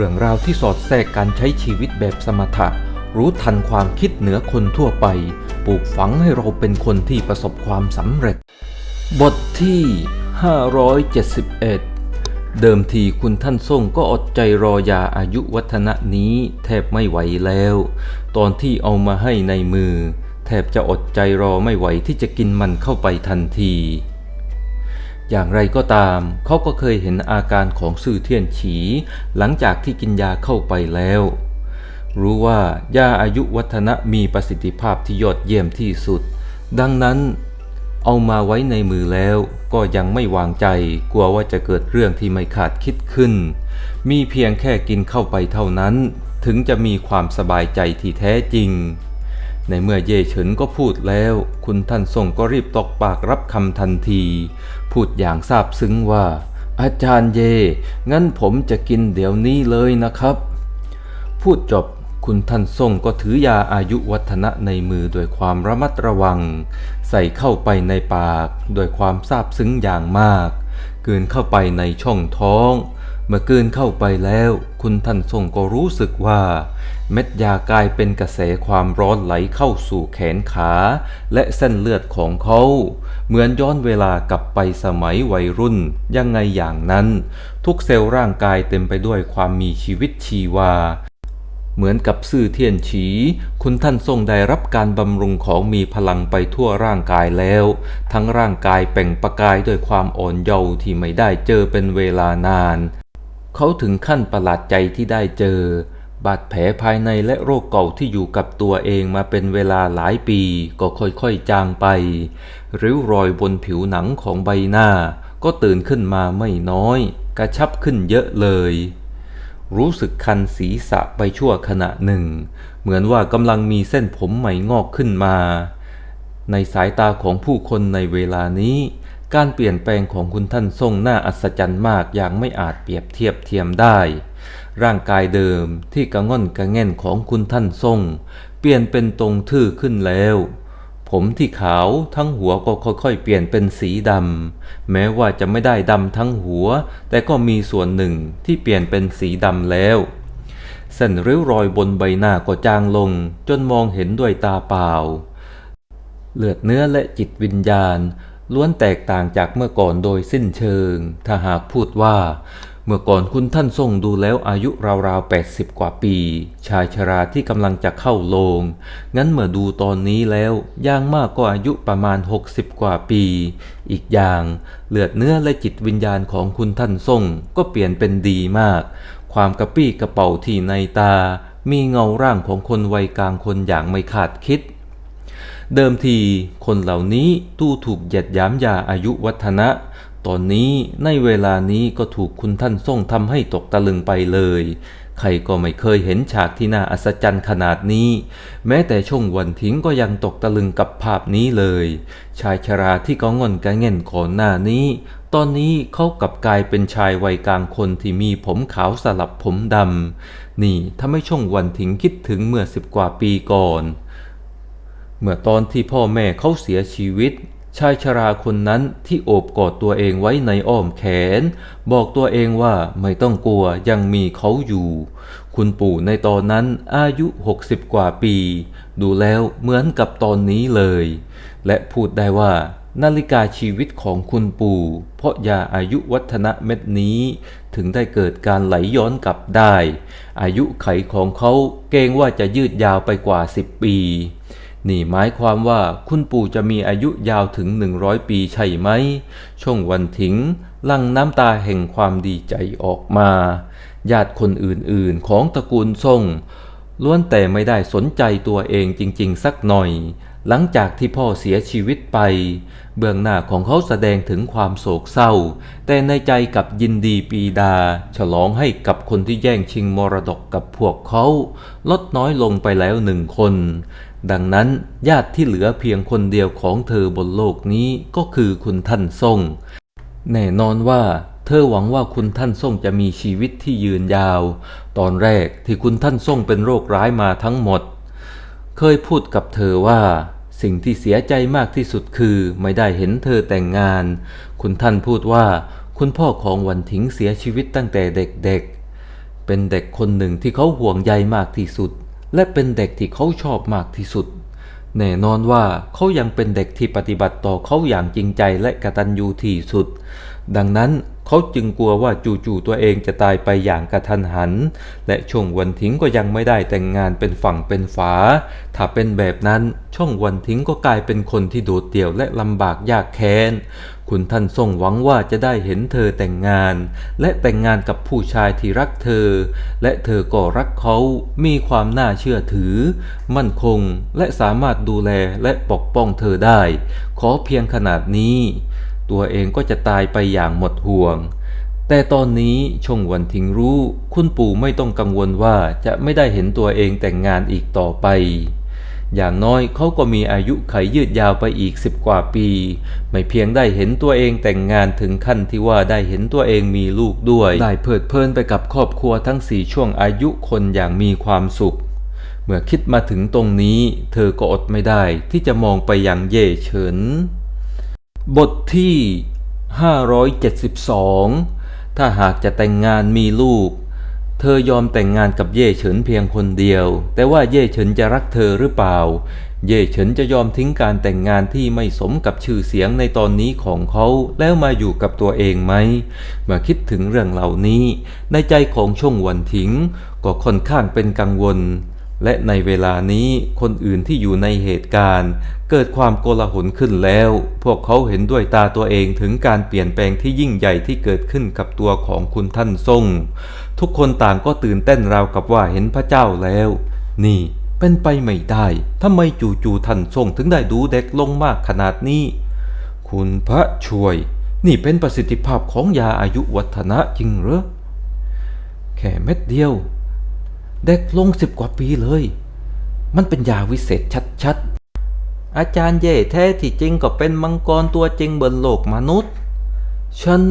เรื่องราวที่สอดแทรกการใช้ชีวิตแบบสมถะ รู้ทันความคิดเหนือคนทั่วไป ปลูกฝังให้เราเป็นคนที่ประสบความสำเร็จ บทที่ 571 เดิมทีคุณท่านส่งก็อดใจรอยาอายุวัฒนะนี้แทบไม่ไหวแล้ว ตอนที่เอามาให้ในมือ แทบจะอดใจรอไม่ไหวที่จะกินมันเข้าไปทันที อย่างไรก็ตาม เขาก็เคยเห็นอาการของซื่อเทียนฉี หลังจากที่กินยาเข้าไปแล้ว รู้ว่ายาอายุวัฒนะมีประสิทธิภาพที่ยอดเยี่ยมที่สุด ดังนั้น เอามาไว้ในมือแล้วก็ยังไม่วางใจ กลัวว่าจะเกิดเรื่องที่ไม่คาดคิดขึ้น มีเพียงแค่กินเข้าไปเท่านั้น ถึงจะมีความสบายใจที่แท้จริง ในเมื่อเย่เฉินก็พูดแล้ว คุณท่านทรงก็รีบตกปากรับคำทันที พูดอย่างซาบซึ้งว่า อาจารย์เยงั้นผมจะกินเดี๋ยวนี้เลยนะครับ พูดจบคุณท่านทรงก็ถือยาอายุวัฒนะในมือโดยความระมัดระวัง ใส่เข้าไปในปากโดยความซาบซึ้งอย่างมาก เกลืนเข้าไปในช่องท้อง เมื่อกลืนเข้าไปแล้ว คุณท่านทรงก็รู้สึกว่า เม็ดยากลายเป็นกระแสความร้อนไหลเข้าสู่แขนขา และเส้นเลือดของเขา เหมือนย้อนเวลากลับไปสมัยวัยรุ่น ยังไงอย่างนั้น ทุกเซลล์ร่างกายเต็มไปด้วยความมีชีวิตชีวาเหมือนกับซื่อเทียนฉี คุณท่านทรงได้รับการบำรุงของมีพลังไปทั่วร่างกายแล้ว ทั้งร่างกายเปล่งประกายด้วยความอ่อนเยาว์ที่ไม่ได้เจอเป็นเวลานาน เขาถึงขั้นประหลาดใจที่ได้เจอ บาดแผลภายในและโรคเก่าที่อยู่กับตัวเองมาเป็นเวลาหลายปีก็ค่อยๆจางไป ริ้วรอยบนผิวหนังของใบหน้า ก็ตื่นขึ้นมาไม่น้อย กระชับขึ้นเยอะเลย รู้สึกคันศีรษะไปชั่วขณะหนึ่ง เหมือนว่ากำลังมีเส้นผมใหม่งอกขึ้นมา ในสายตาของผู้คนในเวลานี้ การเปลี่ยนแปลงของคุณท่านทรงน่าอัศจรรย์มากอย่างไม่อาจเปรียบเทียบเทียมได้ ร่างกายเดิมที่กระง่อนกระแง่นของคุณท่านทรง เปลี่ยนเป็นตรงทื่อขึ้นแล้ว ผมที่ขาวทั้งหัวก็ค่อยๆ เปลี่ยนเป็นสีดำแม้ว่าจะไม่ได้ดำทั้งหัว แต่ก็มีส่วนหนึ่งที่เปลี่ยนเป็นสีดำแล้วเส้นริ้วรอยบนใบหน้าก็จางลง จนมองเห็นด้วยตาเปล่า เลือดเนื้อและจิตวิญญาณ ล้วนแตกต่างจากเมื่อก่อนโดยสิ้นเชิง ถ้าหากพูดว่า เมื่อก่อนคุณท่านทรงดูแล้วอายุราวๆ 80 กว่าปี ชายชราที่กำลังจะเข้าโลง งั้นเมื่อดูตอนนี้แล้วย่างมากก็อายุประมาณ 60 กว่าปี อีกอย่างเลือดเนื้อและจิตวิญญาณของคุณท่านทรงก็เปลี่ยนเป็นดีมาก ความกระปี้กระเป๋าที่ในตา มีเงาร่างของคนวัยกลางคนอย่างไม่คาดคิด เดิมทีคนเหล่านี้ตู้ถูกเหยียดหยามยาอายุวัฒนะ ตอนนี้ในเวลานี้ก็ถูกคุณท่านทรงทำให้ตกตะลึงไปเลย ใครก็ไม่เคยเห็นฉากที่น่าอัศจรรย์ขนาดนี้ แม้แต่ช่วงวันทิ้งก็ยังตกตะลึงกับภาพนี้เลย ชายชราที่ก็งอนกระเง่นก่อนหน้านี้ ตอนนี้เขากลับกลายเป็นชายวัยกลางคนที่มีผมขาวสลับผมดำนี่ถ้าไม่ช่วงวันทิ้งคิดถึงเมื่อสิบกว่าปีก่อน เมื่อตอนที่พ่อแม่เขาเสียชีวิต ชายชราคนนั้นที่โอบกอดตัวเองไว้ในอ้อมแขน บอกตัวเองว่าไม่ต้องกลัวยังมีเขาอยู่ คุณปู่ในตอนนั้นอายุ 60 กว่าปี ดูแล้วเหมือนกับตอนนี้เลย และพูดได้ว่านาฬิกาชีวิตของคุณปู่ เพราะยาอายุวัฒนะเม็ดนี้ ถึงได้เกิดการไหลย้อนกลับได้ อายุไขของเขาเกรงว่าจะยืดยาวไปกว่า 10 ปี นี่หมายความว่าคุณปู่จะมีอายุยาวถึง 100 ปีใช่ไหม ช่วงวันถิง ลั่งน้ำตาแห่งความดีใจออกมา ญาติคนอื่นๆของตระกูลทรงล้วนแต่ไม่ได้สนใจตัวเองจริง ๆ สักหน่อย หลังจากที่พ่อเสียชีวิตไป เบื้องหน้าของเขาแสดงถึงความโศกเศร้า แต่ในใจกับยินดีปีดา ฉลองให้กับคนที่แย่งชิงมรดกกับพวกเขา ลดน้อยลงไปแล้วหนึ่งคน ดังนั้นญาติที่เหลือเพียงคนเดียวของเธอบนโลกนี้ก็คือคุณท่านทรงแน่นอนว่าเธอหวังว่าคุณท่านทรงจะมีชีวิตที่ยืนยาว ตอนแรกที่คุณท่านทรงเป็นโรคร้ายมาทั้งหมด เคยพูดกับเธอว่า สิ่งที่เสียใจมากที่สุดคือไม่ได้เห็นเธอแต่งงาน คุณท่านพูดว่าคุณพ่อของวันถิงเสียชีวิตตั้งแต่เด็กๆ เป็นเด็กคนหนึ่งที่เขาห่วงใยมากที่สุด และเป็นเด็กที่เขาชอบมากที่สุด แน่นอนว่าเขายังเป็นเด็กที่ปฏิบัติต่อเขาอย่างจริงใจและกตัญญูที่สุด ดังนั้นเขาจึงกลัวว่าจู่ๆตัวเองจะตายไปอย่างกระทันหัน และช่วงวันทิ้งก็ยังไม่ได้แต่งงานเป็นฝั่งเป็นฝา ถ้าเป็นแบบนั้นช่องวันทิ้งก็กลายเป็นคนที่โดดเดี่ยวและลำบากยากแค้น คุณท่านทรงหวังว่าจะได้เห็นเธอแต่งงาน และแต่งงานกับผู้ชายที่รักเธอ และเธอก็รักเขา มีความน่าเชื่อถือ มั่นคง และสามารถดูแลและปกป้องเธอได้ ขอเพียงขนาดนี้ ตัวเองก็จะตายไปอย่างหมดห่วง แต่ตอนนี้ชงวันทิงรู้ คุณปู่ไม่ต้องกังวลว่าจะไม่ได้เห็นตัวเองแต่งงานอีกต่อไป อย่างน้อยเขาก็มีอายุไขยืดยาวไปอีกสิบกว่าปี ไม่เพียงได้เห็นตัวเองแต่งงานถึงขั้นที่ว่าได้เห็นตัวเองมีลูกด้วย ได้เพลิดเพลินไปกับครอบครัวทั้งสี่ช่วงอายุคนอย่างมีความสุขเมื่อคิดมาถึงตรงนี้ เธอก็อดไม่ได้ที่จะมองไปยังเย่เฉิน บทที่ 572 ถ้าหากจะแต่งงานมีลูก เธอยอมแต่งงานกับเย่เฉินเพียงคนเดียว แต่ว่าเย่เฉินจะรักเธอหรือเปล่า เย่เฉินจะยอมทิ้งการแต่งงานที่ไม่สมกับชื่อเสียงในตอนนี้ของเขาแล้วมาอยู่กับตัวเองไหมเมื่อคิดถึงเรื่องเหล่านี้ ในใจของช่วงวันทิ้งก็ค่อนข้างเป็นกังวล และในเวลานี้คนอื่นที่อยู่ในเหตุการณ์ เกิดความโกลาหลขึ้นแล้ว พวกเขาเห็นด้วยตาตัวเองถึงการเปลี่ยนแปลงที่ยิ่งใหญ่ที่เกิดขึ้นกับตัวของคุณท่านทรง ทุกคนต่างก็ตื่นเต้นราวกับว่าเห็นพระเจ้าแล้ว นี่เป็นไปไม่ได้ทำไมจู่ๆท่านทรงถึงได้ดูเด็กลงมากขนาดนี้ คุณพระช่วย นี่เป็นประสิทธิภาพของยาอายุวัฒนะจริงเหรอแค่เม็ดเดียว เด็กลงสิบกว่าปีเลย มันเป็นยาวิเศษชัดๆ อาจารย์เย่แท้ที่จริงก็เป็นมังกรตัวจริงบนโลกมนุษย์ ฉัน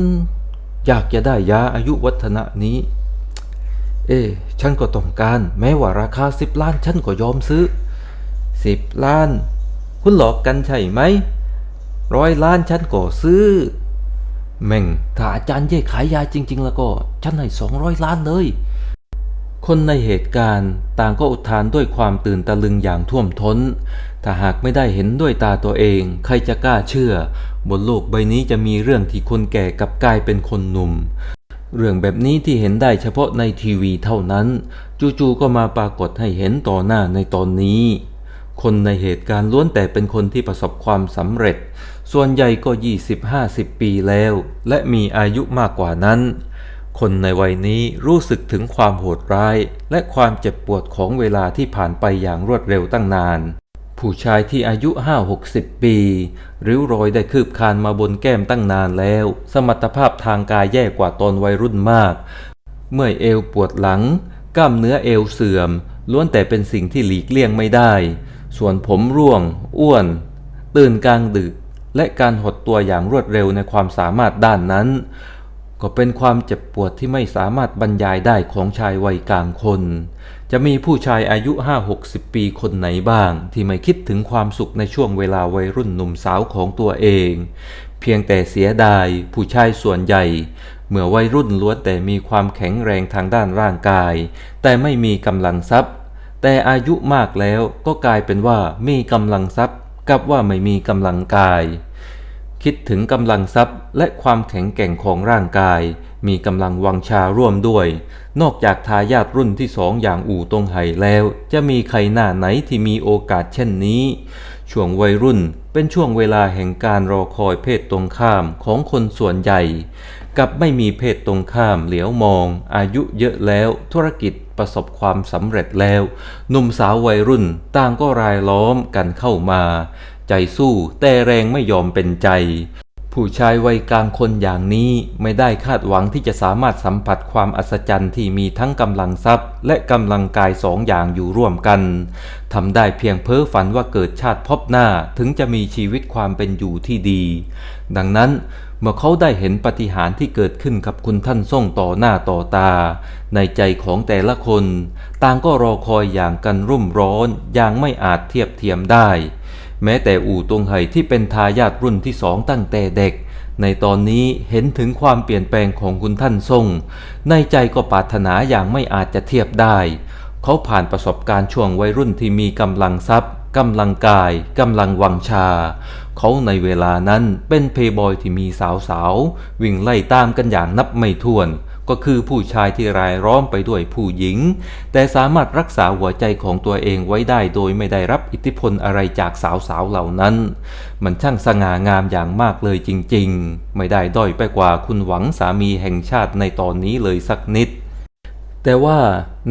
อยากจะได้ยาอายุวัฒนะนี้ เอ๊ะฉันก็ต้องการแม้ว่าราคาสิบล้านฉันก็ยอมซื้อสิบล้าน คุณหลอกกันใช่ไหมร้อยล้านฉันก็ซื้อแม่งถ้าอาจารย์เย่ขายยาจริง ๆ แล้วก็ ฉันให้สองร้อยล้านเลย คนในเหตุการณ์ต่างก็อุทานด้วยความตื่นตะลึงอย่างท่วมท้น ถ้าหากไม่ได้เห็นด้วยตาตัวเอง ใครจะกล้าเชื่อ บนโลกใบนี้จะมีเรื่องที่คนแก่กลับกลายเป็นคนหนุ่ม เรื่องแบบนี้ที่เห็นได้เฉพาะในทีวีเท่านั้น จู่ๆก็มาปรากฏให้เห็นต่อหน้าในตอนนี้ คนในเหตุการณ์ล้วนแต่เป็นคนที่ประสบความสำเร็จ ส่วนใหญ่ก็ 20-50 ปีแล้ว และมีอายุมากกว่านั้น คนในวัยนี้รู้สึกถึงความโหดร้าย และความเจ็บปวดของเวลาที่ผ่านไปอย่างรวดเร็วตั้งนาน ผู้ชายที่อายุ 5-60 ปี ริ้วรอยได้คืบคลานมาบนแก้มตั้งนานแล้ว สมรรถภาพทางกายแย่กว่าตอนวัยรุ่นมาก เมื่อยเอวปวดหลัง กล้ามเนื้อเอวเสื่อม ล้วนแต่เป็นสิ่งที่หลีกเลี่ยงไม่ได้ ส่วนผมร่วง อ้วน ตื่นกลางดึก และการหดตัวอย่างรวดเร็วในความสามารถด้านนั้น ก็เป็นความเจ็บปวดที่ไม่สามารถบรรยายได้ของชายวัยกลางคน จะมีผู้ชายอายุ 5-60 ปีคนไหนบ้าง ที่ไม่คิดถึงความสุขในช่วงเวลาวัยรุ่นหนุ่มสาวของตัวเอง เพียงแต่เสียดาย ผู้ชายส่วนใหญ่ เมื่อวัยรุ่นล้วนแต่มีความแข็งแรงทางด้านร่างกาย แต่ไม่มีกำลังทรัพย์ แต่อายุมากแล้วก็กลายเป็นว่ามีกำลังทรัพย์ กับว่าไม่มีกำลังกาย คิดถึงกำลังทรัพย์และความแข็งแกร่งของร่างกาย มีกำลังวังชาร่วมด้วย นอกจากทายาทรุ่นที่สองอย่างอู่ตงไห่แล้ว จะมีใครหน้าไหนที่มีโอกาสเช่นนี้ ช่วงวัยรุ่นเป็นช่วงเวลาแห่งการรอคอยเพศตรงข้ามของคนส่วนใหญ่ กับไม่มีเพศตรงข้ามเหลียวมอง อายุเยอะแล้วธุรกิจประสบความสำเร็จแล้วหนุ่มสาววัยรุ่นต่างก็รายล้อมกันเข้ามา ใจสู้แต่แรงไม่ยอมเป็นใจ ผู้ชายวัยกลางคนอย่างนี้ไม่ได้คาดหวังที่จะสามารถสัมผัสความอัศจรรย์ที่มีทั้งกำลังทรัพย์ และกำลังกายสองอย่างอยู่ร่วมกันทำได้เพียงเพ้อฝันว่าเกิดชาติพบหน้าถึงจะมีชีวิตความเป็นอยู่ที่ดี ดังนั้นเมื่อเขาได้เห็นปฏิหารที่เกิดขึ้นกับคุณท่านส่งต่อหน้าต่อตา ในใจของแต่ละคน ต่างก็รอคอยอย่างกันรุ่มร้อนอย่างไม่อาจเทียบเทียมได้ แม้แต่อู่ตงไห่ที่เป็นทายาทรุ่นที่สองตั้งแต่เด็ก ในตอนนี้เห็นถึงความเปลี่ยนแปลงของคุณท่านทรง ในใจก็ปรารถนาอย่างไม่อาจจะเทียบได้ เขาผ่านประสบการณ์ช่วงวัยรุ่นที่มีกำลังทรัพย์กำลังกายกำลังวังชา เขาในเวลานั้นเป็นเพย์บอยที่มีสาวๆ วิ่งไล่ตามกันอย่างนับไม่ถ้วน ก็คือผู้ชายที่รายล้อมไปด้วยผู้หญิง แต่สามารถรักษาหัวใจของตัวเองไว้ได้โดยไม่ได้รับอิทธิพลอะไรจากสาวๆเหล่านั้น มันช่างสง่างามอย่างมากเลยจริงๆ ไม่ได้ด้อยไปกว่าคุณหวังสามีแห่งชาติในตอนนี้เลยสักนิด แต่ว่า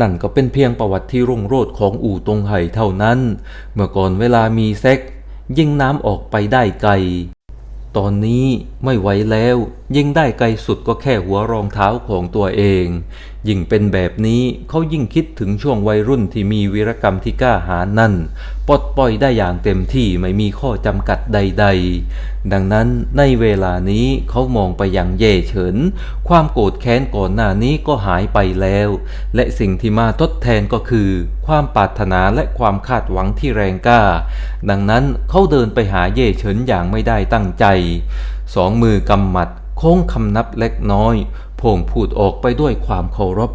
นั่นก็เป็นเพียงประวัติที่รุ่งโรจน์ของอู่ตงไห่เท่านั้น เมื่อก่อนเวลามีเซ็กยิงน้ำออกไปได้ไกล ตอนนี้ไม่ไหวแล้วยิ่งได้ไกลสุดก็แค่หัวรองเท้าของตัวเอง ยิ่งเป็นแบบนี้เขายิ่งคิดถึงช่วงวัยรุ่นที่มีวีรกรรมที่กล้าหาญนั่นปลดปล่อยได้อย่างเต็มที่ไม่มีข้อจำกัดใด ๆ ดังนั้นในเวลานี้เขามองไปยังเย่เฉิน ความโกรธแค้นก่อนหน้านี้ก็หายไปแล้ว และสิ่งที่มาทดแทนก็คือ ความปรารถนาและความคาดหวังที่แรงกล้า ดังนั้นเขาเดินไปหาเย่เฉินอย่างไม่ได้ตั้งใจ สองมือกำหมัด โค้งคำนับเล็กน้อยพ่งพูดออกไปด้วยความเคารพ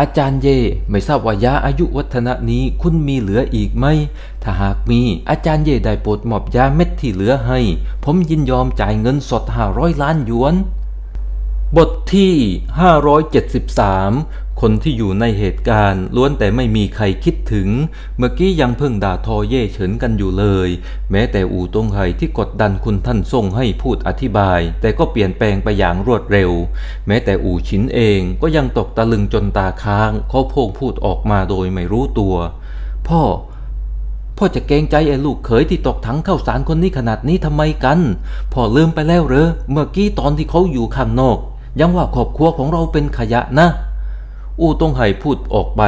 อาจารย์เย่ไม่ทราบว่ายาอายุวัฒนะนี้คุณมีเหลืออีกไหม ถ้าหากมีอาจารย์เย่ได้โปรดมอบยาเม็ดที่เหลือให้ ผมยินยอมจ่ายเงินสดห้าร้อยล้านหยวน บทที่ 573 คนที่อยู่ในเหตุการณ์ ล้วนแต่ไม่มีใครคิดถึง เมื่อกี้ยังเพิ่งด่าทอเย่เฉินกันอยู่เลย แม้แต่อูตงไห่ที่กดดันคุณท่านทรงให้พูดอธิบาย แต่ก็เปลี่ยนแปลงไปอย่างรวดเร็ว แม้แต่อูชินเองก็ยังตกตะลึงจนตาค้างเขาพงพูดออกมาโดยไม่รู้ตัว พ่อ พ่อจะเกรงใจไอ้ลูกเขยที่ตกถังเข้าสารคนนี้ขนาดนี้ทำไมกัน พ่อลืมไปแล้วเหรอเมื่อกี้ตอนที่เขาอยู่ข้างนอก ยังว่าครอบครัวของเราเป็นขยะนะ อูตงไห่พูดออกไป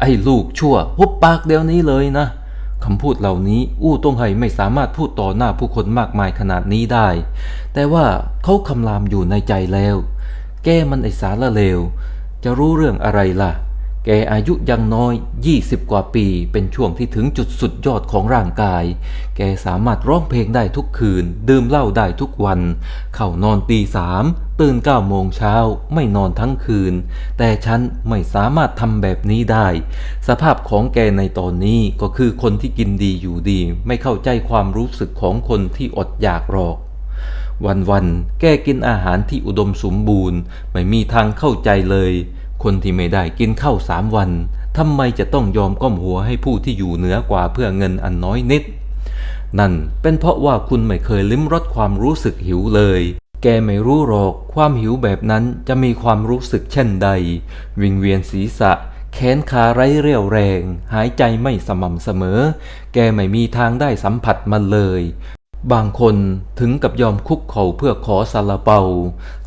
ไอ้ลูกชั่วหุบปากเดี๋ยวนี้เลยนะคำพูดเหล่านี้อู้ตงไห่ไม่สามารถพูดต่อหน้าผู้คนมากมายขนาดนี้ได้ แต่ว่าเขาคำรามอยู่ในใจแล้ว แกมันไอสารละเลว จะรู้เรื่องอะไรล่ะ แกอายุยังน้อย 20 กว่าปี เป็นช่วงที่ถึงจุดสุดยอดของร่างกาย แกสามารถร้องเพลงได้ทุกคืน ดื่มเหล้าได้ทุกวัน เข้านอนตีสาม ตื่นเก้าโมงเช้าไม่นอนทั้งคืน แต่ฉันไม่สามารถทำแบบนี้ได้ สภาพของแกในตอนนี้ก็คือคนที่กินดีอยู่ดี ไม่เข้าใจความรู้สึกของคนที่อดอยากหรอก วันๆ แกกินอาหารที่อุดมสมบูรณ์ ไม่มีทางเข้าใจเลย คนที่ไม่ได้กินข้าวสามวันทำไมจะต้องยอมก้มหัวให้ผู้ที่อยู่เหนือกว่าเพื่อเงินอันน้อยนิด นั่นเป็นเพราะว่าคุณไม่เคยลิ้มรสความรู้สึกหิวเลย แกไม่รู้หรอกความหิวแบบนั้นจะมีความรู้สึกเช่นใด วิงเวียนศีรษะ แขนขาไร้เรี่ยวแรง หายใจไม่สม่ำเสมอ แกไม่มีทางได้สัมผัสมันเลย บางคนถึงกับยอมคุกเข่าเพื่อขอซาลาเปา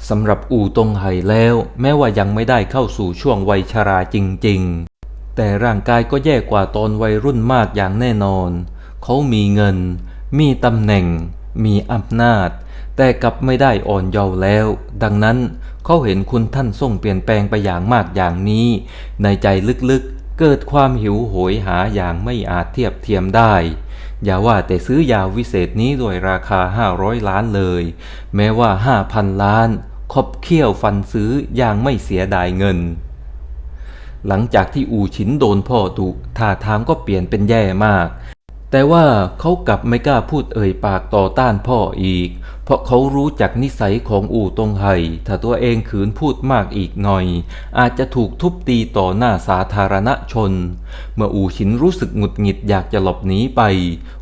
สำหรับอู่ตงไห่แล้ว แม้ว่ายังไม่ได้เข้าสู่ช่วงวัยชราจริง ๆ แต่ร่างกายก็แย่กว่าตอนวัยรุ่นมากอย่างแน่นอน เขามีเงิน มีตำแหน่ง มีอำนาจ แต่กลับไม่ได้อ่อนเยาว์แล้ว ดังนั้นเขาเห็นคุณท่านทรงเปลี่ยนแปลงไปอย่างมากอย่างนี้ ในใจลึกๆเกิดความหิวโหยหาอย่างไม่อาจเทียบเทียมได้อย่าว่าแต่ซื้อยาวิเศษนี้ด้วยราคา 500 ล้านเลย แม้ว่า 5,000 ล้าน คบเคี้ยวฟันซื้ออย่างไม่เสียดายเงิน หลังจากที่อูชินโดนพ่อดุท่าทางก็เปลี่ยนเป็นแย่มาก แต่ว่าเขากลับไม่กล้าพูดเอ่ยปากต่อต้านพ่ออีก เพราะเขารู้จักนิสัยของอู่ตงไห่ถ้าตัวเองขืนพูดมากอีกหน่อย อาจจะถูกทุบตีต่อหน้าสาธารณชน เมื่ออู่ชินรู้สึกหงุดหงิดอยากจะหลบหนีไป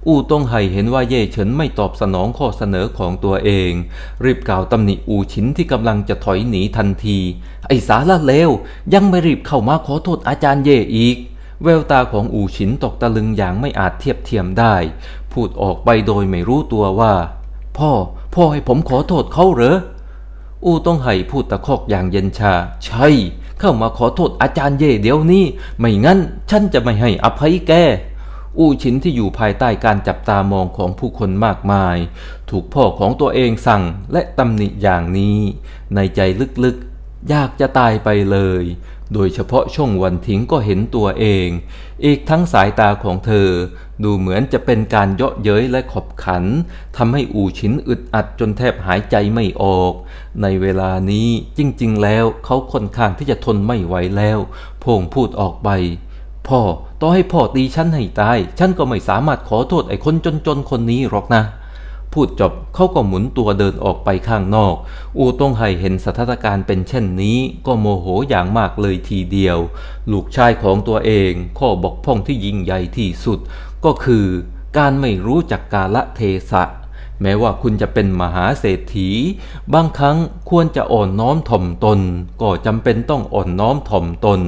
อู่ตงไห่เห็นว่าเย่เฉินไม่ตอบสนองข้อเสนอของตัวเอง รีบกล่าวตำหนิอู่ชินที่กำลังจะถอยหนีทันที ไอ้สารเลวยังไม่รีบเข้ามาขอโทษอาจารย์เย่อีก แววตาของอู่ฉินตกตะลึงอย่างไม่อาจเทียบเทียมได้ พูดออกไปโดยไม่รู้ตัวว่า พ่อ พ่อให้ผมขอโทษเขาเหรอ อูต้องไห่พูดตะคอกอย่างเย็นชา ใช่ เข้ามาขอโทษอาจารย์เย่เดี๋ยวนี้ ไม่งั้น ฉันจะไม่ให้อภัยแกอูชินที่อยู่ภายใต้การจับตามองของผู้คนมากมาย ถูกพ่อของตัวเองสั่งและตำหนิอย่างนี้ ในใจลึกๆ อยากจะตายไปเลย โดยเฉพาะช่วงวันทิ้งก็เห็นตัวเอง อีกทั้งสายตาของเธอ ดูเหมือนจะเป็นการเยาะเย้ยและขบขันทำให้อู่ฉินอึดอัดจนแทบหายใจไม่ออก ในเวลานี้จริงๆ แล้วเขาค่อนข้างที่จะทนไม่ไหวแล้วพงพูดออกไปพ่อต่อให้พ่อตีฉันให้ตาย ฉันก็ไม่สามารถขอโทษไอ้คนจนๆคนนี้หรอกนะ พูดจบเขาก็หมุนตัวเดินออกไปข้างนอก อูตงไห่เห็นสถานการณ์เป็นเช่นนี้ ก็โมโหอย่างมากเลยทีเดียว ลูกชายของตัวเอง ข้อบกพร่องที่ยิ่งใหญ่ที่สุด ก็คือการไม่รู้จักกาละเทศะ แม้ว่าคุณจะเป็นมหาเศรษฐี บางครั้งควรจะอ่อนน้อมถ่อมตน ก็จำเป็นต้องอ่อนน้อมถ่อมตน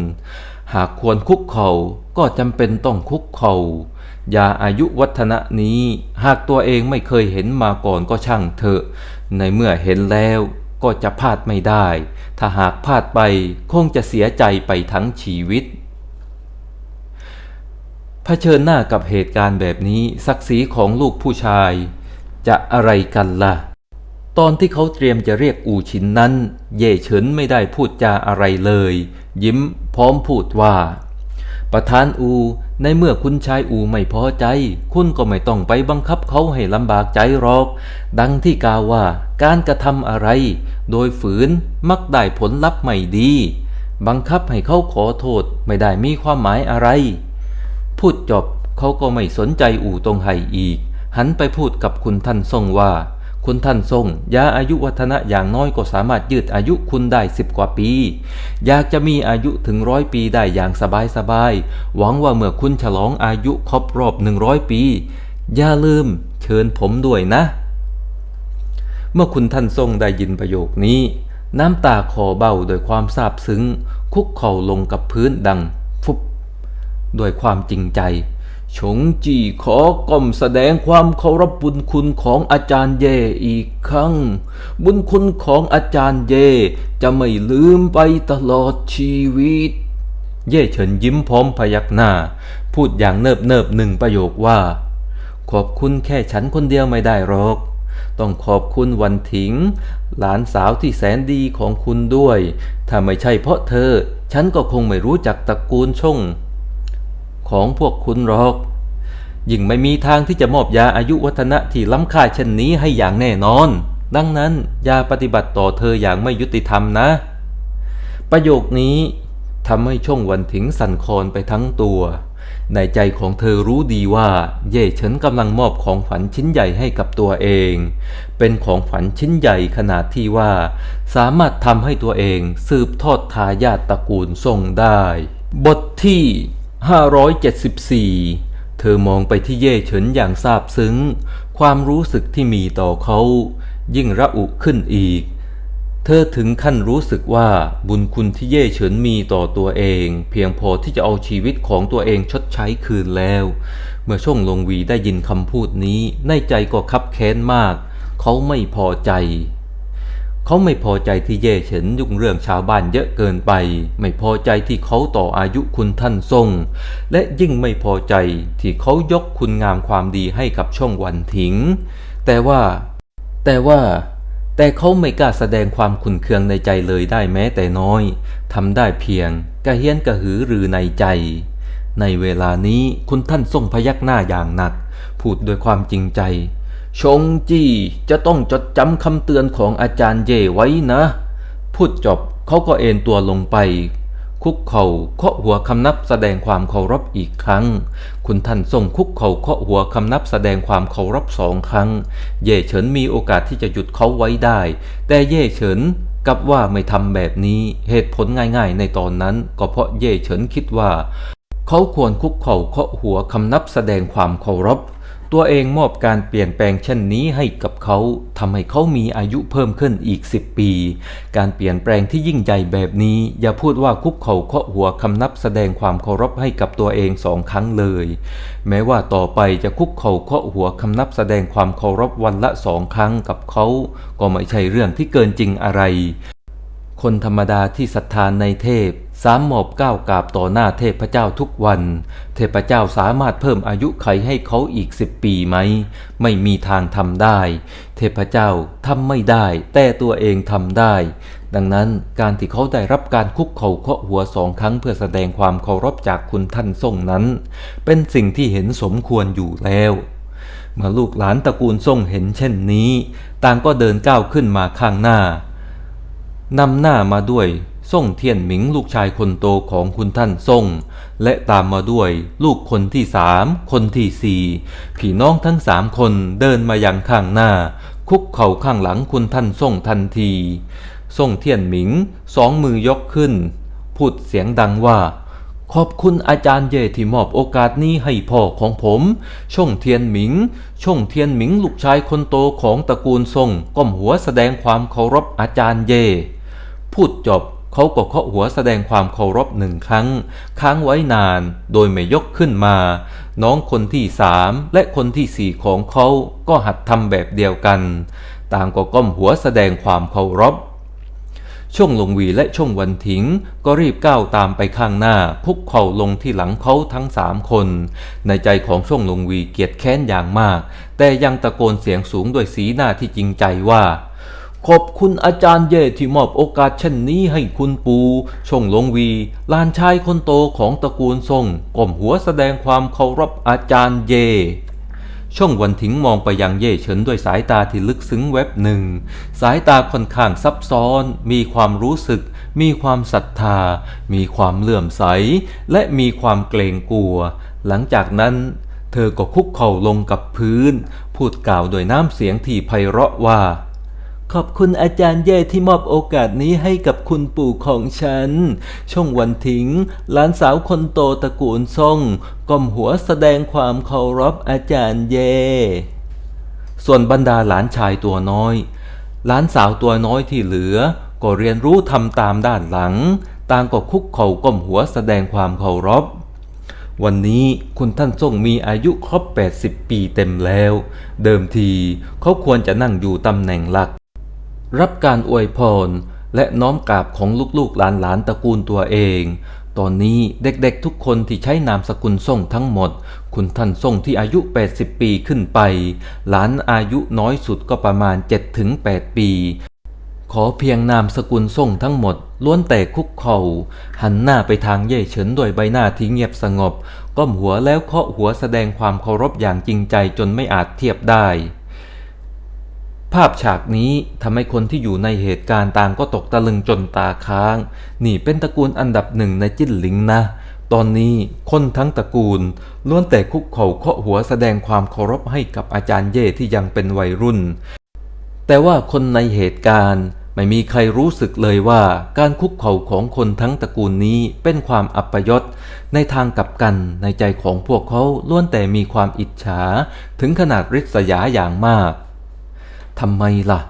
หากควรคุกเขา่าก็จำเป็นต้องคุกเขา่า ยาอายุวัฒนะนี้ หากตัวเองไม่เคยเห็นมาก่อนก็ช่างเถอะ ในเมื่อเห็นแล้วก็จะพลาดไม่ได้ ถ้าหากพลาดไปคงจะเสียใจไปทั้งชีวิตเผชิญหน้ากับเหตุการณ์แบบนี้ศักดิ์ศรีของลูกผู้ชาย จะอะไรกันล่ะ ตอนที่เขาเตรียมจะเรียกอูชินนั้น เย่เฉินไม่ได้พูดจาอะไรเลย ยิ้มพร้อมพูดว่า ประธานอูในเมื่อคุณชายอูไม่พอใจ คุณก็ไม่ต้องไปบังคับเขาให้ลำบากใจหรอก ดังที่กล่าวว่าการกระทำอะไร โดยฝืนมักได้ผลลัพธ์ไม่ดี บังคับให้เขาขอโทษไม่ได้มีความหมายอะไร พูดจบเขาก็ไม่สนใจอู่ตรงไห่อีก หันไปพูดกับคุณท่านทรงว่า คุณท่านทรงยาอายุวัฒนะอย่างน้อยก็สามารถยืดอายุคุณได้สิบกว่าปี อยากจะมีอายุถึงร้อยปีได้อย่างสบายสบายๆหวังว่าเมื่อคุณฉลองอายุครบรอบหนึ่งร้อยปี อย่าลืมเชิญผมด้วยนะ เมื่อคุณท่านทรงได้ยินประโยคนี้ น้ำตาคอเบ้าโดยความซาบซึ้ง คุกเข่าลงกับพื้นดังฟุบด้วยความจริงใจ ชงจีขอก้มแสดงความเคารพบุญคุณของอาจารย์เย่อีกครั้ง บุญคุณของอาจารย์เย่จะไม่ลืมไปตลอดชีวิต เย่เฉินยิ้มพร้อมพยักหน้า พูดอย่างเนิบเนิบๆหนึ่งประโยคว่า ขอบคุณแค่ฉันคนเดียวไม่ได้หรอก ต้องขอบคุณวันถิง หลานสาวที่แสนดีของคุณด้วย ถ้าไม่ใช่เพราะเธอ ฉันก็คงไม่รู้จักตระกูลช่ง ของพวกคุณหรอก ยิ่งไม่มีทางที่จะมอบยาอายุวัฒนะที่ล้ำค่าเช่นนี้ให้อย่างแน่นอน ดังนั้นอย่าปฏิบัติต่อเธออย่างไม่ยุติธรรมนะ ประโยคนี้ทำให้ช่วงวันถิงสั่นคลอนไปทั้งตัว ในใจของเธอรู้ดีว่า เย่เฉินกำลังมอบของขวัญชิ้นใหญ่ให้กับตัวเอง เป็นของขวัญชิ้นใหญ่ขนาดที่ว่า สามารถทำให้ตัวเองสืบทอดทายาทตระกูลทรงได้ บทที่ 574 เธอมองไปที่เย่เฉินอย่างซาบซึ้ง ความรู้สึกที่มีต่อเขา ยิ่งระอุขึ้นอีก เธอถึงขั้นรู้สึกว่าบุญคุณที่เย่เฉินมีต่อตัวเอง เพียงพอที่จะเอาชีวิตของตัวเองชดใช้คืนแล้ว เมื่อช่วงลงวีได้ยินคำพูดนี้ ในใจก็คับแค้นมาก เขาไม่พอใจ เขาไม่พอใจที่เย่เฉินยุ่งเรื่องชาวบ้านเยอะเกินไป ไม่พอใจที่เขาต่ออายุคุณท่านทรง และยิ่งไม่พอใจที่เขายกคุณงามความดีให้กับช่องวันถิง แต่ว่า แต่ว่า แต่เขาไม่กล้าแสดงความขุนเคืองในใจเลยได้แม้แต่น้อยทำได้เพียงกระเฮียนกระหือรือในใจ ในเวลานี้คุณท่านทรงพยักหน้าอย่างหนัก พูดด้วยความจริงใจ ชงจี้จะต้องจดจำคำเตือนของอาจารย์เย่ไว้นะ พูดจบเขาก็เอนตัวลงไป คุกเข่าเคาะหัวคำนับแสดงความเคารพอีกครั้ง คุณท่านทรงคุกเข่าเคาะหัวคำนับแสดงความเคารพสองครั้ง เย่เฉินมีโอกาสที่จะหยุดเขาไว้ได้ แต่เย่เฉินกลับว่าไม่ทำแบบนี้เหตุผลง่ายๆ ในตอนนั้น ก็เพราะเย่เฉินคิดว่า เขาควรคุกเข่าเคาะหัวคำนับแสดงความเคารพ ตัวเองมอบการเปลี่ยนแปลงเช่นนี้ให้กับเขาทำให้เขามีอายุเพิ่มขึ้นอีก 10 ปี การเปลี่ยนแปลงที่ยิ่งใหญ่แบบนี้ อย่าพูดว่าคุกเข่าเคาะหัวคำนับแสดงความเคารพให้กับตัวเองสองครั้งเลย แม้ว่าต่อไปจะคุกเข่าเคาะหัวคำนับแสดงความเคารพวันละสองครั้งกับเขา ก็ไม่ใช่เรื่องที่เกินจริงอะไร คนธรรมดาที่ศรัทธานในเทพ สามหมอบก้าวกราบต่อหน้าเทพเจ้าทุกวัน เทพเจ้าสามารถเพิ่มอายุไขให้เขาอีกสิบปีไหม ไม่มีทางทำได้ เทพเจ้าทำไม่ได้ แต่ตัวเองทำได้ ดังนั้นการที่เขาได้รับการคุกเข่าเคาะหัวสองครั้งเพื่อแสดงความเคารพจากคุณท่านส่งนั้น เป็นสิ่งที่เห็นสมควรอยู่แล้วเมื่อลูกหลานตระกูลส่งเห็นเช่นนี้ ต่างก็เดินก้าวขึ้นมาข้างหน้า นำหน้ามาด้วย ส่งเทียนหมิงลูกชายคนโตของคุณท่านส่ง และตามมาด้วยลูกคนที่สามคนที่สี่พี่น้องทั้งสามคนเดินมายังข้างหน้า คุกเข่าข้างหลังคุณท่านส่งทันทีส่งเทียนหมิงสองมือยกขึ้น พูดเสียงดังว่า ขอบคุณอาจารย์เย่ที่มอบโอกาสนี้ให้พ่อของผมช่งเทียนหมิงช่งเทียนหมิงลูกชายคนโตของตระกูลทรงก้มหัวแสดงความเคารพอาจารย์เย่พูดจบ เขาก็เคาะหัวแสดงความเคารพหนึ่งครั้ง ค้างไว้นานโดยไม่ยกขึ้นมา น้องคนที่สามและคนที่สี่ของเขาก็หัดทำแบบเดียวกัน ต่างก็ก้มหัวแสดงความเคารพช่วงลงวีและช่วงวันถิง ก็รีบก้าวตามไปข้างหน้า พุกเข่าลงที่หลังเขาทั้งสามคน ในใจของช่วงลงวีเกียดแค้นอย่างมาก แต่ยังตะโกนเสียงสูงด้วยสีหน้าที่จริงใจว่า ขอบคุณอาจารย์เย่ที่มอบโอกาสเช่นนี้ให้คุณปูช่งลงวีลานชายคนโตของตระกูลทรงก้มหัวแสดงความเคารพอาจารย์เย่ช่องวันถิงมองไปยังเย่เฉินด้วยสายตาที่ลึกซึ้งแวบหนึ่ง สายตาค่อนข้างซับซ้อน มีความรู้สึก มีความศรัทธา มีความเลื่อมใส และมีความเกรงกลัว หลังจากนั้น เธอก็คุกเข่าลงกับพื้น พูดกล่าวโดยน้ำเสียงที่ไพเราะว่า ขอบคุณอาจารย์เย่ที่มอบโอกาสนี้ให้กับคุณปู่ของฉัน ช่วงวันถิงหลานสาวคนโตตระกูลซ่งก้มหัวแสดงความเคารพอาจารย์เย่ส่วนบรรดาหลานชายตัวน้อย หลานสาวตัวน้อยที่เหลือ ก็เรียนรู้ทำตามด้านหลัง ต่างก็คุกเข่าก้มหัวแสดงความเคารพวันนี้คุณท่านทรงมีอายุครบ 80 ปีเต็มแล้ว เดิมทีเขาควรจะนั่งอยู่ตำแหน่งหลัก รับการอวยพร และน้อมกราบของลูกๆหลานๆตระกูลตัวเอง ตอนนี้เด็กๆทุกคนที่ใช้นามสกุลส่งทั้งหมด คุณท่านส่งที่อายุ 80 ปีขึ้นไป หลานอายุน้อยสุดก็ประมาณ 7-8 ปี ขอเพียงนามสกุลส่งทั้งหมดล้วนแต่คุกเข่า หันหน้าไปทางเย่เฉินโดยใบหน้าที่เงียบสงบ ก้มหัวแล้วเคาะหัวแสดงความเคารพอย่างจริงใจจนไม่อาจเทียบได้ ภาพฉากนี้ทำให้คนที่อยู่ในเหตุการณ์ต่างก็ตกตะลึงจนตาค้าง นี่เป็นตระกูลอันดับหนึ่งในจิ้นหลิงนะ ตอนนี้คนทั้งตระกูลล้วนแต่คุกเข่าเคาะหัวแสดงความเคารพให้กับอาจารย์เย่ที่ยังเป็นวัยรุ่น แต่ว่าคนในเหตุการณ์ไม่มีใครรู้สึกเลยว่าการคุกเข่าของคนทั้งตระกูลนี้เป็นความอัปยศ ในทางกลับกันในใจของพวกเขาล้วนแต่มีความอิจฉา ถึงขนาดริษยาอย่างมาก ทำไมล่ะ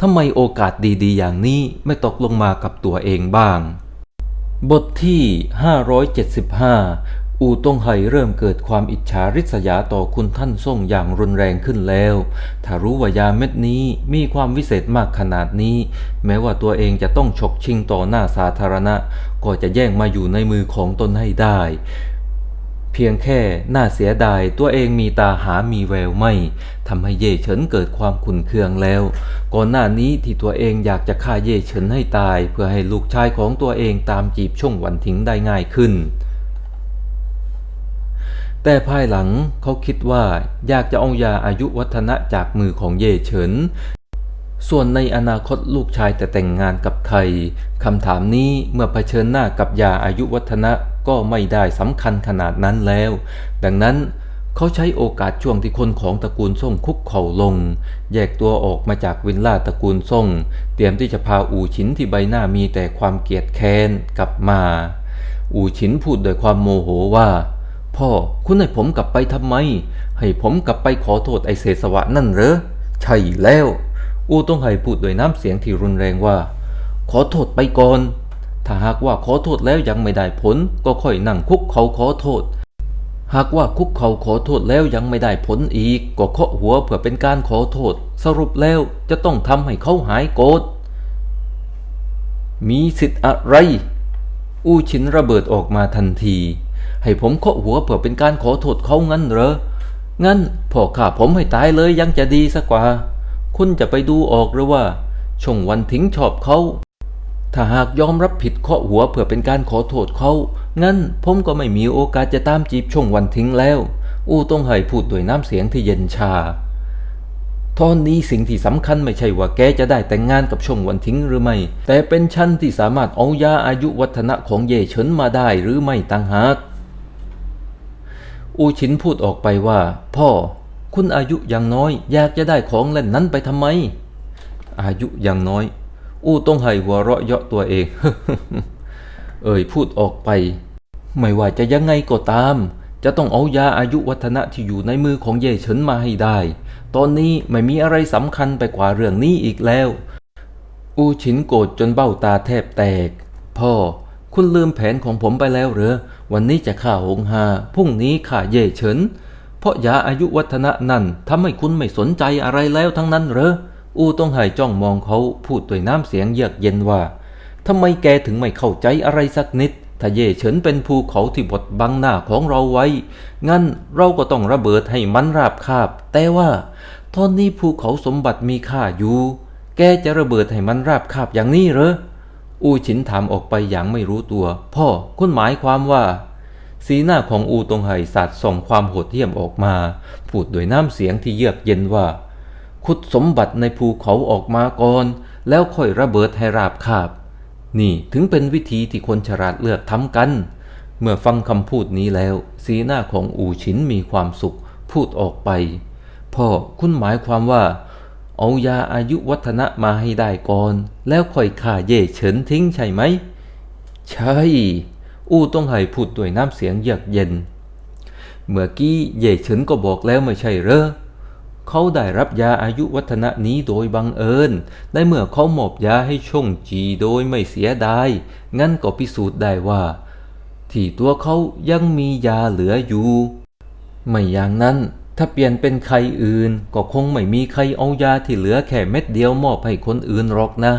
ทำไมโอกาสดีๆ อย่างนี้ไม่ตกลงมากับตัวเองบ้าง บทที่ 575 อูตงไห่เริ่มเกิดความอิจฉาริษยาต่อคุณท่านส่งอย่างรุนแรงขึ้นแล้ว ถ้ารู้ว่ายาเม็ดนี้มีความวิเศษมากขนาดนี้ แม้ว่าตัวเองจะต้องฉกชิงต่อหน้าสาธารณะ ก็จะแย่งมาอยู่ในมือของตนให้ได้ เพียงแค่น่าเสียดายตัวเองมีตาหามีแววไม่ทำให้เย่เฉินเกิดความขุนเคืองแล้ว ก่อนหน้านี้ที่ตัวเองอยากจะฆ่าเย่เฉินให้ตาย เพื่อให้ลูกชายของตัวเองตามจีบช่วงวันทิ้งได้ง่ายขึ้น แต่ภายหลังเขาคิดว่าอยากจะเอายาอายุวัฒนะจากมือของเย่เฉินส่วนในอนาคตลูกชายจะแต่งงานกับใครคำถามนี้เมื่อเผชิญหน้ากับยาอายุวัฒนะ ก็ไม่ได้สำคัญขนาดนั้นแล้ว ดังนั้นเขาใช้โอกาสช่วงที่คนของตระกูลส่งคุกเข่าลง แยกตัวออกมาจากวิลล่าตระกูลส่ง เตรียมที่จะพาอูชินที่ใบหน้ามีแต่ความเกลียดแค้นกลับมา อูชินพูดด้วยความโมโหว่า พ่อคุณให้ผมกลับไปทำไม ให้ผมกลับไปขอโทษไอเศษสวะนั่นเหรอ ใช่แล้ว อูต้องไห้พูดด้วยน้ำเสียงที่รุนแรงว่า ขอโทษไปก่อน ถ้าหากว่าขอโทษแล้วยังไม่ได้ผล ก็ค่อยนั่งคุกเขาขอโทษ หากว่าคุกเขาขอโทษแล้วยังไม่ได้ผลอีก ก็เคาะหัวเพื่อเป็นการขอโทษ สรุปแล้วจะต้องทำให้เขาหายโกรธมีสิทธิ์อะไร อู้ชินระเบิดออกมาทันที ให้ผมเคาะหัวเพื่อเป็นการขอโทษเขางั้นเหรอ งั้นพ่อข้าผมให้ตายเลยยังจะดีสักกว่า คุณจะไปดูออกหรือว่า ช่วงวันทิ้งชอบเขา ถ้าหากยอมรับผิดเคาะหัวเพื่อเป็นการขอโทษเขา งั้นผมก็ไม่มีโอกาสจะตามจีบช่วงวันทิ้งแล้ว อู้ต้องให้พูดด้วยน้ำเสียงที่เย็นชาตอนนี้สิ่งที่สำคัญไม่ใช่ว่าแกจะได้แต่งงานกับช่วงวันทิ้งหรือไม่ แต่เป็นชั้นที่สามารถเอายาอายุวัฒนะของเย่เฉินมาได้หรือไม่ต่างหาก อูชินพูดออกไปว่า พ่อ คุณอายุยังน้อย อยากจะได้ของเล่นนั้นไปทำไม อายุยังน้อย อู้ต้องให้หัวเราะเยาะตัวเอง เอ่ยพูดออกไป ไม่ว่าจะยังไงก็ตาม จะต้องเอายาอายุวัฒนะที่อยู่ในมือของเย่เฉินมาให้ได้ ตอนนี้ไม่มีอะไรสำคัญไปกว่าเรื่องนี้อีกแล้ว อูฉินโกรธจนเบ้าตาแทบแตก พ่อ คุณลืมแผนของผมไปแล้วเหรอ วันนี้จะฆ่าหงหาพรุ่งนี้ฆ่าเย่เฉิน เพราะยาอายุวัฒนะนั่นทำให้คุณไม่สนใจอะไรแล้วทั้งนั้นเหรอ อูต้องให้จ้องมองเขาพูดด้วยน้ำเสียงเยือกเย็นว่าทำไมแกถึงไม่เข้าใจอะไรสักนิด ถ้าเย่เฉินเป็นภูเขาที่บดบังหน้าของเราไว้ งั้นเราก็ต้องระเบิดให้มันราบคาบ แต่ว่า ตอนนี้ภูเขาสมบัติมีค่าอยู่ แกจะระเบิดให้มันราบคาบอย่างนี้เหรอ อูฉินถามออกไปอย่างไม่รู้ตัว พ่อคุณหมายความว่า สีหน้าของอูตงไห่สาดส่องความโหดเหี้ยมออกมา พูดด้วยน้ำเสียงที่เยือกเย็นว่า ขุดสมบัติในภูเขาออกมาก่อน แล้วค่อยระเบิดให้ราบคาบ นี่ถึงเป็นวิธีที่คนฉลาดเลือกทำกัน เมื่อฟังคำพูดนี้แล้ว สีหน้าของอูฉินมีความสุข พูดออกไป พ่อคุณหมายความว่า เอายาอายุวัฒนะมาให้ได้ก่อน แล้วค่อยฆ่าเย่เฉินทิ้งใช่ไหม ใช่ อู้ต้องให้พูดด้วยน้ำเสียงเยือกเย็น เมื่อกี้เย่เฉินก็บอกแล้วไม่ใช่เหรอ เขาได้รับยาอายุวัฒนะนี้โดยบังเอิญในเมื่อเขาหมอบยาให้ช่งจีโดยไม่เสียดาย งั้นก็พิสูจน์ได้ว่า ที่ตัวเขายังมียาเหลืออยู่ ไม่อย่างนั้นถ้าเปลี่ยนเป็นใครอื่นก็คงไม่มีใครเอายาที่เหลือแค่เม็ดเดียวมอบให้คนอื่นหรอกนะ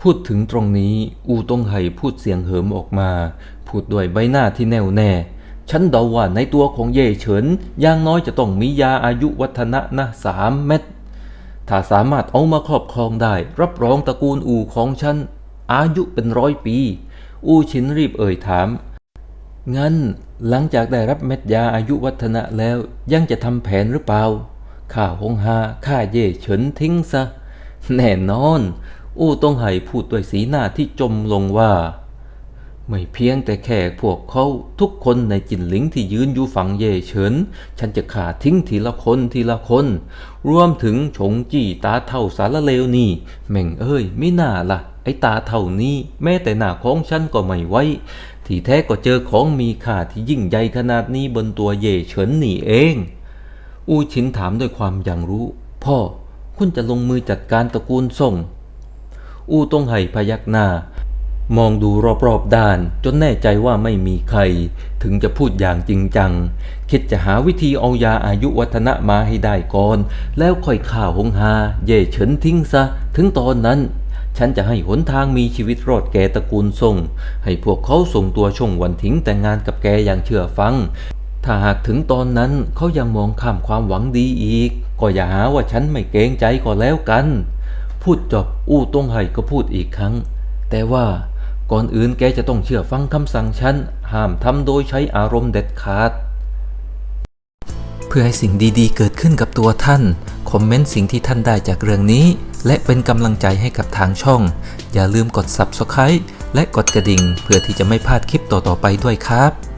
พูดถึงตรงนี้อูตงไห่พูดเสียงเหิมออกมา พูดด้วยใบหน้าที่แน่วแน่ ฉันเดาว่าในตัวของเย่เฉินอย่างน้อยจะต้องมียาอายุวัฒนะนะสามเม็ด ถ้าสามารถเอามาครอบครองได้ รับรองตระกูลอูของฉัน อายุเป็นร้อยปี อูชินรีบเอ่ยถาม งั้นหลังจากได้รับเม็ดยาอายุวัฒนะแล้วยังจะทำแผนหรือเปล่า ข้าหงฮาข้าเย่เฉินทิ้งซะ แน่นอน อู้ต้องไห่พูดด้วยสีหน้าที่จมลงว่า ไม่เพียงแต่แค่พวกเขาทุกคนในจินหลิงที่ยืนอยู่ฝั่งเย่เฉิน ฉันจะขาทิ้งทีละคนทีละคน รวมถึงฉงจี้ตาเท่าสารเลวนี่แม่งเอ้ยไม่น่าละ่ะ ไอตาเท่านี้ แม้แต่หน้าของฉันก็ไม่ไว้ ที่แท้ก็เจอของมีค่าที่ยิ่งใหญ่ขนาดนี้บนตัวเย่เฉินนี่เอง อูชินถามด้วยความอย่างรู้ พ่อคุณจะลงมือจัดการตระกูลส่ง อูตงไห่พยักหน้า มองดูรอบๆด้าน จนแน่ใจว่าไม่มีใคร ถึงจะพูดอย่างจริงจัง คิดจะหาวิธีเอายาอายุวัฒนะมาให้ได้ก่อน แล้วค่อยข่าหงหา เย่เฉินทิ้งซะ ถึงตอนนั้น ฉันจะให้หนทางมีชีวิตรอดแกตระกูลส่ง ให้พวกเขาส่งตัวชงวันทิ้งแต่งงานกับแกอย่างเชื่อฟัง ถ้าหากถึงตอนนั้นเขายังมองข้ามความหวังดีอีก ก็อย่าหาว่าฉันไม่เกรงใจก็แล้วกัน พูดจบอู้ตงไห่ก็พูดอีกครั้ง แต่ว่า ก่อนอื่นแกจะต้องเชื่อฟังคำสั่งฉัน ห้ามทำโดยใช้อารมณ์เด็ดขาด เพื่อให้สิ่งดีๆ เกิดขึ้นกับตัวท่าน คอมเมนต์สิ่งที่ท่านได้จากเรื่องนี้ และเป็นกำลังใจให้กับทางช่อง อย่าลืมกด Subscribe และกดกระดิ่ง เพื่อที่จะไม่พลาดคลิปต่อๆไปด้วยครับ